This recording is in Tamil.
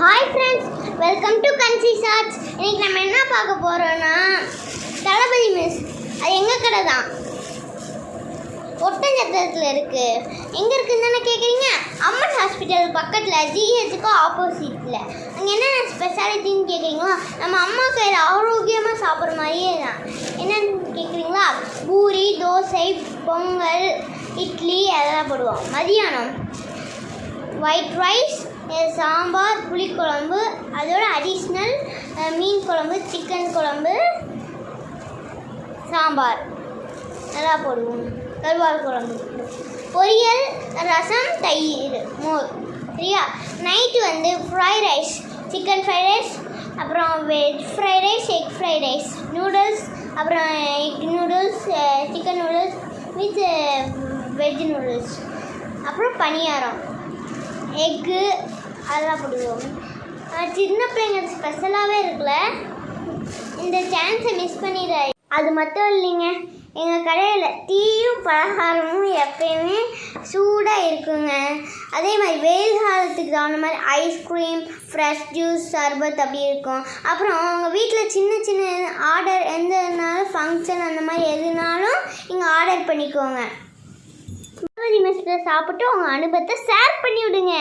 ஹாய் ஃப்ரெண்ட்ஸ் வெல்கம் டு கன்சி ஷார்ட்ஸ் இன்றைக்கி நம்ம என்ன பார்க்க போகிறோன்னா தளபதி மிஸ் அது எங்கள் கடை தான். ஒட்டஞ்சத்திரத்தில் இருக்குது எங்கே இருக்குதுன்னு தானே கேட்குறீங்க அம்மன் ஹாஸ்பிட்டல் பக்கத்தில் ஜிஹெச்சுக்கு ஆப்போசிட்டில் அங்கே என்னென்ன ஸ்பெஷாலிட்டின்னு கேட்குறீங்களோ நம்ம அம்மா கையில் ஆரோக்கியமாக சாப்பிட்ற மாதிரியே தான். என்னன்னு கேட்குறீங்களா பூரி தோசை பொங்கல் இட்லி அதெல்லாம் போடுவோம். மதியானம். ஒயிட் ரைஸ் சாம்பார் புளிக்குழம்பு அதோட அடிஷ்னல் மீன் குழம்பு சிக்கன் குழம்பு சாம்பார். நல்லா போடுவோம். கருவாடு குழம்பு. பொரியல் ரசம் தயிர் மோர். சரியா? நைட்டு வந்து fried rice chicken fried rice அப்புறம் veg fried rice egg fried rice noodles அப்புறம் egg noodles chicken noodles with veg noodles அப்புறம் பணியாரம். எக்கு அதெல்லாம் போடுவோம். சின்ன பிள்ளைங்க ஸ்பெஷலாகவே இருக்குல்ல இந்த சான்ஸை மிஸ் பண்ணிட அது மட்டும் இல்லைங்க. எங்கள் கடையில் டீயும் பலகாரமும் எப்பயுமே சூடாக இருக்குங்க. அதே மாதிரி வெயில் காலத்துக்கு தகுந்த மாதிரி ஐஸ்கிரீம் ஃப்ரெஷ் ஜூஸ் சர்பத் அப்படி இருக்கும். அப்புறம் உங்கள் வீட்டில் சின்ன சின்ன ஆர்டர் எந்தனாலும் ஃபங்க்ஷன் அந்த மாதிரி எதுனாலும் இங்கே ஆர்டர் பண்ணிக்கோங்க. மெஸ்ஸில் சாப்பிட்டு உங்கள் அனுபவத்தை ஷேர் பண்ணி விடுங்க